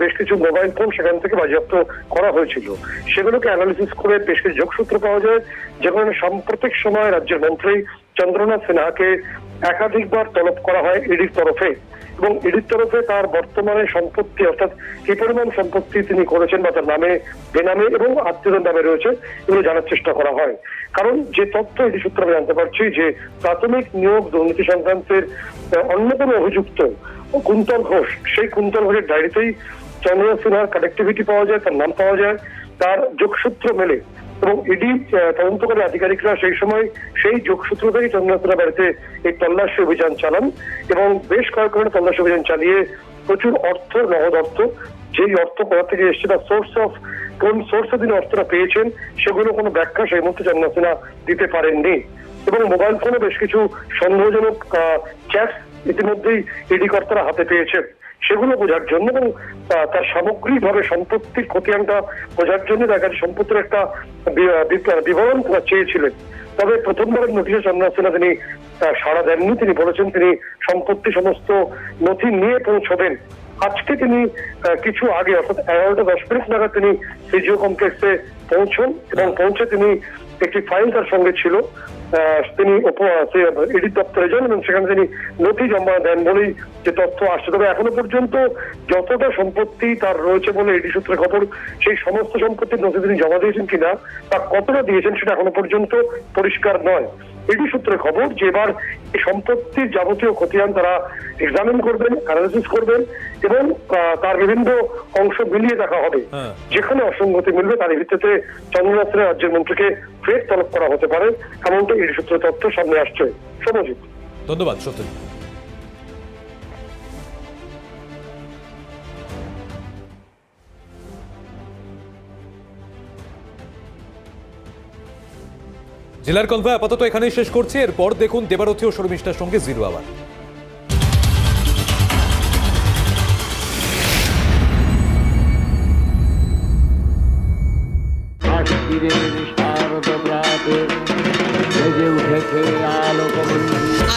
বেশ কিছু mobile phone সেখান থেকে বাজেয়াপ্ত করা হয়েছিল। সেগুলোকে অ্যানালিসিস করে বেশ কিছু যোগসূত্র পাওয়া যায়। যেখানে সাম্প্রতিক সময় রাজ্যের মন্ত্রী চন্দ্রনাথ সিনহাকে একাধিকবার তলব করা হয় ইডির তরফে এবং ইডির তরফে তার বর্তমানে সম্পত্তি, অর্থাৎ কি পরিমাণ সম্পত্তি তিনি করেছেন বা তার নামে, বেনামে এবং আত্মীয়দের নামে রয়েছে, এগুলো জানার চেষ্টা করা হয়। কারণ যে তথ্য ইডি সূত্রে আমি জানতে পারছি যে প্রাথমিক নিয়োগ দুর্নীতি সংক্রান্তের অন্যতম অভিযুক্ত কুন্তল ঘোষ, সেই কুন্তল ঘোষের ডায়েরিতেই চন্দ্রনাথ সিনহার কানেক্টিভিটি পাওয়া যায়, তার নাম পাওয়া যায়, তার যোগসূত্র মেলে। এবং ইডি তদন্তকারী আধিকারিকরা সেই সময় সেই যোগসূত্র থেকে চন্দ্রনাথ সিনহার বাড়িতে এই তল্লাশি অভিযান চালান এবং বেশ কয়েক ঘণ্টা তল্লাশি অভিযান চালিয়ে প্রচুর অর্থ, নগদ অর্থ, যেই অর্থ কোথা থেকে এসছে তার সোর্স অফ কোন সোর্সে তিনি অর্থটা পেয়েছেন, সেগুলো কোনো ব্যাখ্যা সেই মুহূর্তে চন্দ্রনাথ সিনহা দিতে পারেননি। এবং মোবাইল ফোনে বেশ কিছু সন্দেহজনক চ্যাট ইতিমধ্যেই ইডি কর্তারা হাতে পেয়েছেন। সেগুলো বোঝার জন্য এবং তার সামগ্রিকভাবে সম্পত্তির খতিয়ানটা বোঝার জন্য তার সম্পত্তির একটা বিবরণ চেয়েছিলেন। তবে প্রথমবারের নোটিশে চন্দ্রনাথ সিনহা তিনি সাড়া দেননি। তিনি বলেছেন তিনি সম্পত্তি সমস্ত নথি নিয়ে পৌঁছবেন। আজকে তিনি কিছু আগে, অর্থাৎ এগারোটা দশ মিনিট নাগাদ তিনি সিজিও কমপ্লেক্সে পৌঁছন এবং পৌঁছে তিনি একটি ফাইল তার সঙ্গে ছিল। তিনি ইডি দপ্তরে যান এবং সেখানে তিনি নথি জমা দেন বলেই যে তথ্য আসছে। তবে এখনও পর্যন্ত যতটা সম্পত্তি তার রয়েছে বলে এডি সূত্রে খবর, সেই সমস্ত সম্পত্তির নথি তিনি জমা দিয়েছেন কিনা বা কতটা দিয়েছেন সেটা এখনও পর্যন্ত পরিষ্কার নয়। ইডি সূত্রে খবর যে এবার এই সম্পত্তির যাবতীয় খতিয়ান তারা এক্সামিন করবেন অ্যানালিসিস করবেন এবং তার বিভিন্ন অংশ মিলিয়ে দেখা হবে। হ্যাঁ। যেখানে অসঙ্গতি মিলবে তার ভিত্তিতে চন্দ্রনাথ রাজ্যের মন্ত্রীকে ফের তলব করা হতে পারে এমনটা ইডি সূত্রে তথ্য সামনে আসছে। সমজিত ধন্যবাদ সত্যজিৎ। জেলার কনভয় আপাতত এখানেই শেষ করছি। এরপর দেখুন দেবারথী ও শর্মিষ্ঠার সঙ্গে জিরো আবার।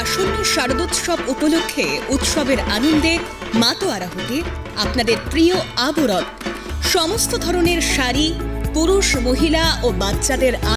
আসন্ন শারদোৎসব উপলক্ষে উৎসবের আনন্দে মাতোয়ারা হতে আপনাদের প্রিয় আবরণ। সমস্ত ধরনের শাড়ি, পুরুষ, মহিলা ও বাচ্চাদের